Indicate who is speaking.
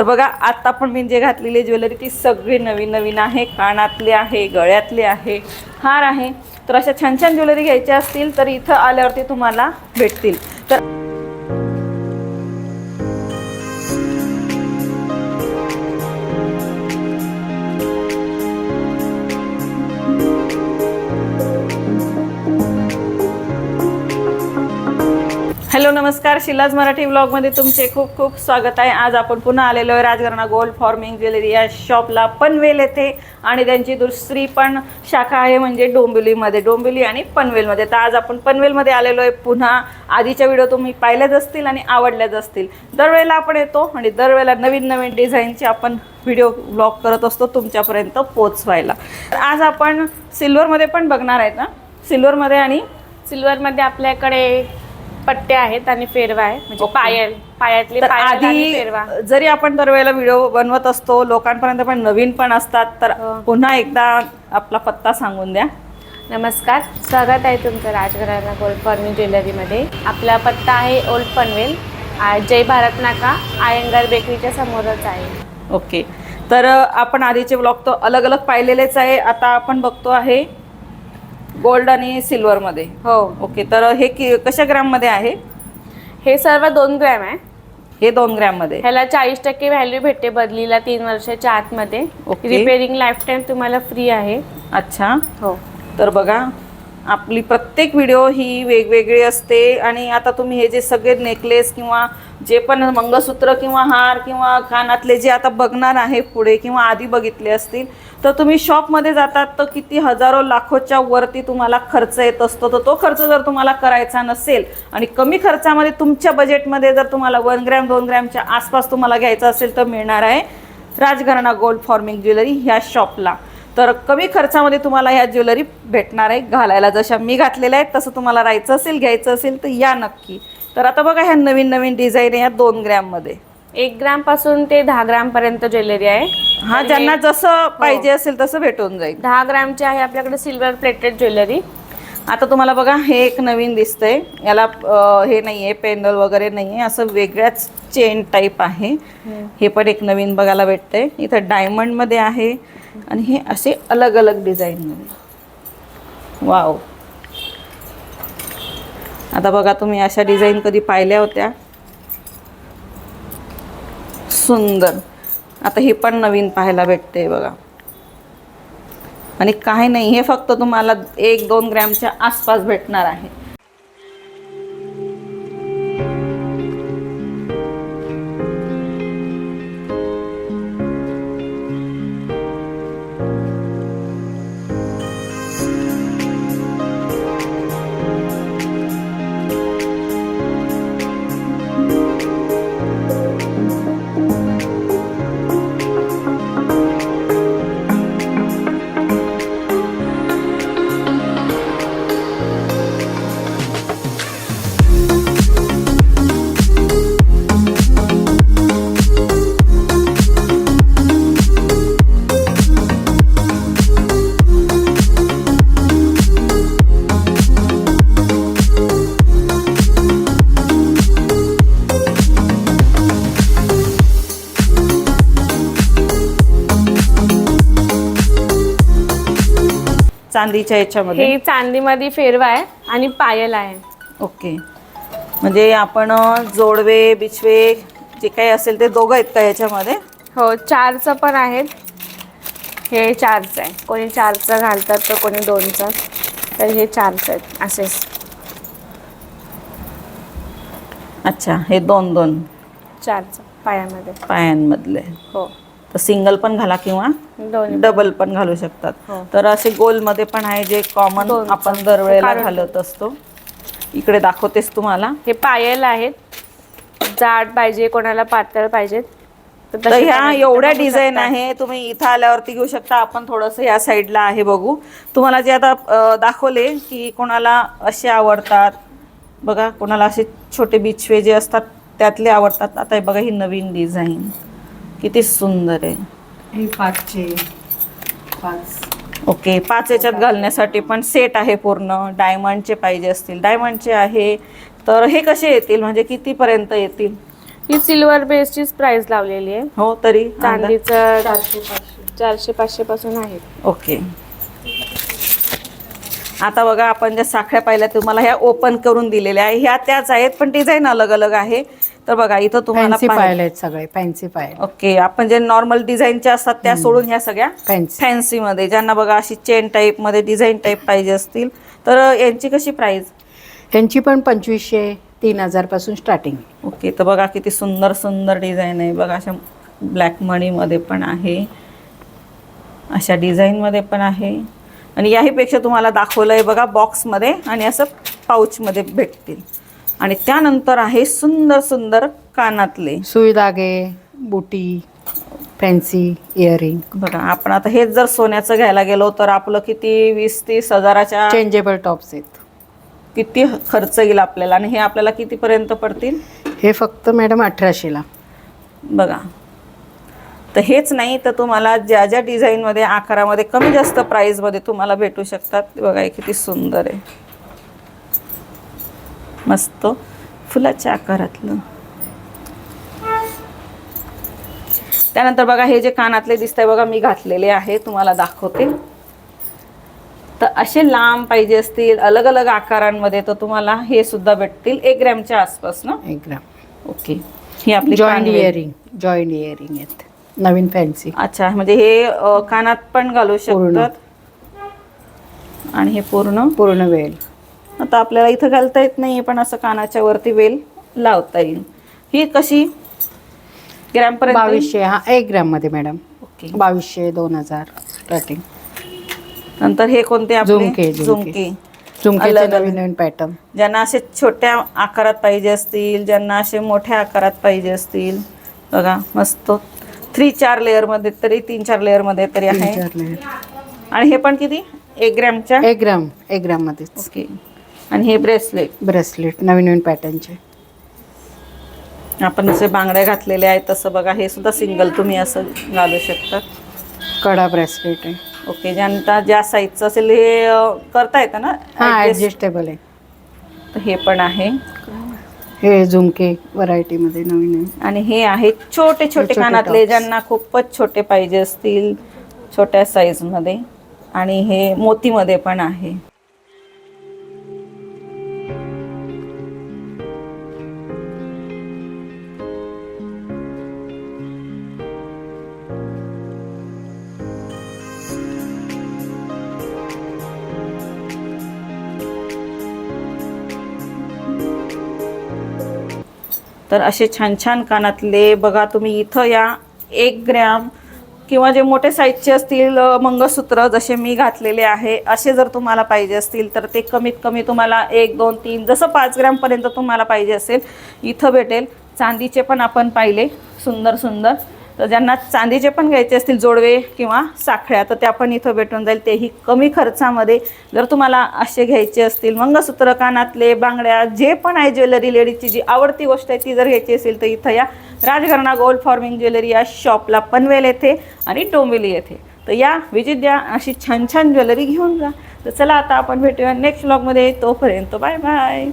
Speaker 1: तर बघा आता पण मी जे घातलेली ज्वेलरी ती सगळी नवीन नवीन आहे कानातले आहे गळ्यातले आहे हार आहे. तर अशा छान छान ज्वेलरी घ्यायच्या असतील तर इथं आल्यावरती तुम्हाला भेटतील. तर हॅलो नमस्कार. शिलाज मराठी ब्लॉगमध्ये तुमचे खूप खूप स्वागत आहे. आज आपण पुन्हा आलेलो आहे राजघराणा गोल्ड फॉर्मिंग ज्वेलरी या शॉपला पनवेल येथे. आणि त्यांची दुसरी पण शाखा आहे म्हणजे डोंबिवलीमध्ये. डोंबिवली आणि पनवेलमध्ये. तर आज आपण पनवेलमध्ये आलेलो आहे. पुन्हा आधीच्या व्हिडिओ तुम्ही पाहिल्याच असतील आणि आवडल्याच असतील. दरवेळेला आपण येतो आणि दरवेळेला नवीन नवीन डिझाईनचे आपण व्हिडिओ ब्लॉग करत असतो तुमच्यापर्यंत पोचवायला तर आज आपण सिल्वरमध्ये पण बघणार आहेत ना? सिल्वरमध्ये आणि
Speaker 2: सिल्वरमध्ये आपल्याकडे पट्टे आहेत आणि फेरवा आहे. म्हणजे. पायल पायातले
Speaker 1: तर
Speaker 2: पायल आणि फेरवा.
Speaker 1: आधी जरी आपण दरवेळेला व्हिडिओ बनवत असतो लोकांपर्यंत पण नवीन पण असतात तर
Speaker 2: हो.
Speaker 1: पुन्हा एकदा आपला पत्ता सांगून द्या.
Speaker 2: नमस्कार. स्वागत आहे तुमचं राजघराणा गोल्ड फॉर्मिंग ज्वेलरीमध्ये आपला पत्ता आहे ओल्ड पनवेल आ- जय भारत नाका. आयंगार बेकरीच्या समोरच आहे.
Speaker 1: ओके. तर अ, आपण आधीचे ब्लॉग तो अलग अलग पाहिलेलेच आहे. आता आपण बघतो आहे गोल्ड आणि सिल्वरमध्ये
Speaker 2: हो.
Speaker 1: ओके तर हे कि कशा ग्रॅममध्ये आहे?
Speaker 2: हे सर्व दोन ग्रॅम आहे.
Speaker 1: हे दोन ग्रॅममध्ये
Speaker 2: ह्याला चाळीस टक्के व्हॅल्यू भेटते बदलीला तीन वर्षाच्या आतमध्ये.
Speaker 1: ओके.
Speaker 2: रिपेअरिंग लाईफ टाईम तुम्हाला फ्री आहे.
Speaker 1: अच्छा.
Speaker 2: हो.
Speaker 1: तर बघा आपली प्रत्येक व्हिडिओ ही वेगवेगळी असते आणि आता तुम्ही हे जे सगळे नेकलेस किंवा जे पण मंगळसूत्र किंवा हार किंवा कानातले जे आता बघणार आहे पुढे किंवा आधी बघितले असतील तर तुम्ही शॉपमध्ये जातात तर किती हजारो लाखोच्या वरती तुम्हाला खर्च येत असतो. तर तो खर्च जर तुम्हाला करायचा नसेल आणि कमी खर्चामध्ये तुमच्या बजेटमध्ये जर तुम्हाला वन ग्रॅम दोन ग्रॅमच्या आसपास तुम्हाला घ्यायचं असेल तर मिळणार आहे राजघराणा गोल्ड फॉर्मिंग ज्वेलरी ह्या शॉपला तर कमी खर्चामध्ये तुम्हाला ह्या ज्वेलरी भेटणार आहे घालायला. जशा मी घातलेल्या आहेत तसं तुम्हाला राहायचं असेल घ्यायचं असेल तर या नक्की. तर आता बघा ह्या नवीन नवीन डिझाईन आहे या दोन ग्रॅममध्ये
Speaker 2: एक ग्रामपासून ते दहा ग्राम पर्यंत ज्वेलरी आहे.
Speaker 1: हा ज्यांना
Speaker 2: हे
Speaker 1: जसं पाहिजे असेल तसं भेटून जाईल.
Speaker 2: दहा ग्रामची आहे आपल्याकडे सिल्वर प्लेटेड ज्वेलरी.
Speaker 1: आता तुम्हाला बघा हे एक नवीन दिसतंय. याला हे नाही आहे पेंडल वगैरे नाही आहे असं वेगळ्याच चेन टाईप आहे. हे पण एक नवीन बघायला भेटतंय. इथं डायमंडमध्ये आहे. आणि हे असे अलग अलग डिझाईनमध्ये वाव. आता बघा तुम्ही अशा डिझाईन कधी पाहिल्या होत्या? सुंदर. आता ही पण नवीन पाहायला भेटते बघा. आणि काही नाही हे फक्त तुम्हाला एक दोन ग्रॅमच्या आसपास भेटणार आहे. चांदीच्या याच्यामध्ये?
Speaker 2: हे चांदीमध्ये फेरवा आहे आणि पायल आहे.
Speaker 1: ओके. म्हणजे आपण जोडवे बिछवे जे काही असेल ते दोघं आहेत का याच्यामध्ये?
Speaker 2: हो चारचं पण आहेत. हे चारचं आहे. कोणी चारचं घालतात तर कोणी दोनचं. तर हे चारचं आहेत असेच.
Speaker 1: अच्छा हे दोन दोन
Speaker 2: चारचं पायामध्ये.
Speaker 1: पायांमधले.
Speaker 2: हो.
Speaker 1: तर सिंगल पण घाला किंवा डबल पण घालू शकतात.
Speaker 2: हो.
Speaker 1: तर असे गोलमध्ये पण आहे जे कॉमन. आपण दरवेळेला घालत असतो. इकडे दाखवतेस तुम्हाला.
Speaker 2: हे पायल आहेत. जाड पाहिजे कोणाला पातळ पाहिजेत.
Speaker 1: तर ह्या एवढ्या डिझाईन. आहे. तुम्ही इथं आल्यावरती घेऊ शकता. आपण थोडंसं या साईडला आहे बघू. तुम्हाला जे आता दाखवले की कोणाला असे आवडतात. बघा कोणाला असे छोटे बिछवे जे असतात त्यातले आवडतात. आता हे बघा ही नवीन डिझाईन किती सुंदर आहे.
Speaker 3: हे पाचशे. पाच.
Speaker 1: ओके पाच याच्यात घालण्यासाठी पण सेट आहे पूर्ण. डायमंडचे पाहिजे असतील. डायमंडचे आहे. तर हे कसे येतील? म्हणजे कितीपर्यंत येतील?
Speaker 2: ही सिल्वर बेसचीच प्राइस लावलेली आहे.
Speaker 1: हो तरी?
Speaker 2: चांदीचं
Speaker 3: चारशे पाचशे.
Speaker 2: चारशे पाचशे पासून आहे.
Speaker 1: ओके. आता बघा आपण ज्या साखळ्या पाहिल्या तुम्हाला ह्या ओपन करून दिलेल्या आहे ह्या त्याच आहेत पण डिझाईन अलग अलग आहे. तर बघा इथं तुम्हाला
Speaker 3: फॅन्सी पायल आहेत सगळे फॅन्सी पायल
Speaker 1: ओके आपण जे नॉर्मल डिझाईनच्या असतात त्या सोडून ह्या सगळ्या.
Speaker 3: फॅन्सी
Speaker 1: मध्ये ज्यांना बघा अशी चेन टाईपमध्ये डिझाईन टाईप पाहिजे असतील तर यांची कशी प्राइस
Speaker 3: यांची पण पंचवीसशे तीन हजारपासून स्टार्टिंग
Speaker 1: ओके तर बघा किती सुंदर सुंदर डिझाईन आहे. बघा अशा ब्लॅक मनीमध्ये पण आहे. अशा डिझाईनमध्ये पण आहे. आणि याहीपेक्षा तुम्हाला दाखवलं आहे बघा बॉक्समध्ये आणि असं पाऊचमध्ये भेटतील. आणि त्यानंतर आहे सुंदर सुंदर कानातले.
Speaker 3: सुई धागे बुटी फॅन्सी इयरिंग.
Speaker 1: बघा आपण आता हेच जर सोन्याचं घ्यायला गेलो तर आपलं किती? वीस तीस हजाराच्या
Speaker 3: चेंजेबल टॉप्स आहेत.
Speaker 1: किती खर्च येईल आपल्याला? आणि हे आपल्याला कितीपर्यंत पडतील?
Speaker 3: हे फक्त मॅडम अठराशेला.
Speaker 1: बघा. तर हेच नाही तर तुम्हाला ज्या ज्या डिझाईनमध्ये आकारामध्ये कमी जास्त प्राईजमध्ये तुम्हाला भेटू शकतात. बघा हे किती सुंदर आहे. मस्त फुलाच्या आकारातलं. त्यानंतर बघा हे जे कानातले दिसतंय बघा मी घातलेले आहे तुम्हाला दाखवते. तर असे लांब पाहिजे असतील अलग अलग आकारांमध्ये तर तुम्हाला हे सुद्धा भेटतील एक ग्रॅमच्या आसपास ना?
Speaker 3: एक ग्राम.
Speaker 1: ओके. ही आपली
Speaker 3: जॉईंट. इयरिंग जॉईंट इयरिंग आहेत. नवीन फॅन्सी
Speaker 1: अच्छा म्हणजे हे अ, कानात पण घालू. शकतात. आणि हे पूर्ण?
Speaker 3: पूर्ण वेळ
Speaker 1: आता आपल्याला इथं घालता येत नाही पण असं कानाच्या वरती वेल लावता येईल. ही कशी? ग्रॅम पर्यंत
Speaker 3: बावीसशे हा एक ग्राममध्ये मॅडम.
Speaker 1: ओके.
Speaker 3: बावीसशे दोन हजार स्टार्टिंग
Speaker 1: नंतर हे कोणते आपले?
Speaker 3: झुमके, झुमके.
Speaker 1: झुमके.
Speaker 3: झुमकेचे
Speaker 1: अलग-
Speaker 3: नवीन नवीन पॅटर्न
Speaker 1: ज्यांना असे छोट्या आकारात पाहिजे असतील ज्यांना असे मोठ्या आकारात पाहिजे असतील. बघा मस्त. थ्री चार लेअरमध्ये तरी तीन चार लेअरमध्ये तरी आहे. आणि हे पण किती? एक ग्रॅमच्या?
Speaker 3: एक ग्राम एक ग्राम मध्येच.
Speaker 1: ओके. आणि हे ब्रेसलेट
Speaker 3: ब्रेसलेट नवीन नवीन पॅटर्नचे
Speaker 1: आपण जसे बांगड्या घातलेले आहेत तसं बघा हे सुद्धा सिंगल तुम्ही असं घालू शकता.
Speaker 3: कडा ब्रेसलेट आहे.
Speaker 1: ओके ज्यांना ज्या साईजचं असेल हे अ, करता येतं ना?
Speaker 3: हा
Speaker 1: Adjust.
Speaker 3: ऍडजस्टेबल आहे.
Speaker 1: तर हे पण आहे.
Speaker 3: हे झुमके व्हरायटी मध्ये नवीन नवीन.
Speaker 1: आणि हे आहे छोटे छोटे
Speaker 3: छोटे
Speaker 1: कानातले
Speaker 3: tops.
Speaker 1: ज्यांना खूपच छोटे पाहिजे असतील छोट्या साईजमध्ये आणि हे मोतीमध्ये पण आहे. तर असे छान छान कानातले बघा तुम्ही इथं या एक ग्रॅम किंवा जे मोठे साईजचे असतील मंगळसूत्र जसे मी घातलेले आहे असे जर तुम्हाला पाहिजे असतील तर ते कमीत कमी तुम्हाला एक दोन तीन जसं पाच ग्रॅमपर्यंत तुम्हाला पाहिजे असेल इथं भेटेल. चांदीचे पण आपण पाहिले सुंदर सुंदर. तर ज्यांना चांदीचे पण घ्यायचे असतील जोडवे किंवा साखळ्या तर त्या पण इथं भेटून जाईल. तेही कमी खर्चामध्ये. जर तुम्हाला असे घ्यायचे असतील मंगळसूत्र कानातले बांगड्या जे पण आहे ज्वेलरी लेडीजची जी आवडती गोष्ट आहे ती जर घ्यायची असेल तर इथं या राजघराणा गोल्ड फॉर्मिंग ज्वेलरी या शॉपला पनवेल येथे आणि डोंबिवली येथे. तर या विजित द्या अशी छान छान ज्वेलरी घेऊन जा. तर चला आता आपण भेटूया नेक्स्ट ब्लॉगमध्ये तोपर्यंत बाय बाय